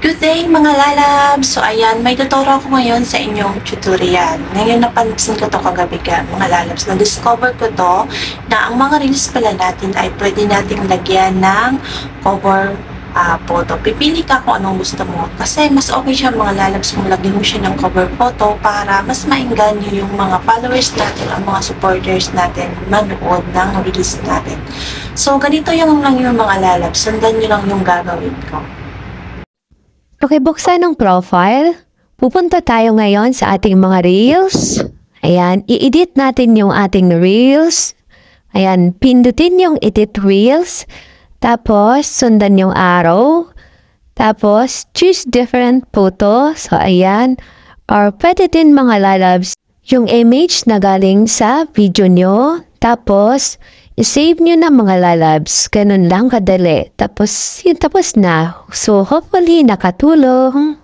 Good day mga lalabs! So ayan, may tuturo ako ngayon sa inyong tutorial. Ngayon napansin ko to kagabi ka, mga lalabs. Na-discover ko to na ang mga reels pala natin ay pwede nating lagyan ng cover ah, photo. Pipili ka kung anong gusto mo. Kasi mas okay siya mga lalabs kung lagyan mo siya ng cover photo para mas maingganyo yung mga followers natin, ang mga supporters natin manood ng reels natin. So ganito yung lang yung mga lalabs. Sundan nyo lang yung gagawin ko. Pakibuksan ng profile. Pupunta tayo ngayon sa ating mga reels. Ayan, i-edit natin yung ating reels. Ayan, pindutin yung edit reels. Tapos, sundan yung arrow. Tapos, choose different photo. So, ayan. Or pwede din mga lalabs yung image na galing sa video nyo. Tapos, i-save nyo na mga lalabs. Ganun lang kadali. Tapos, yun tapos na. So, hopefully, nakatulong.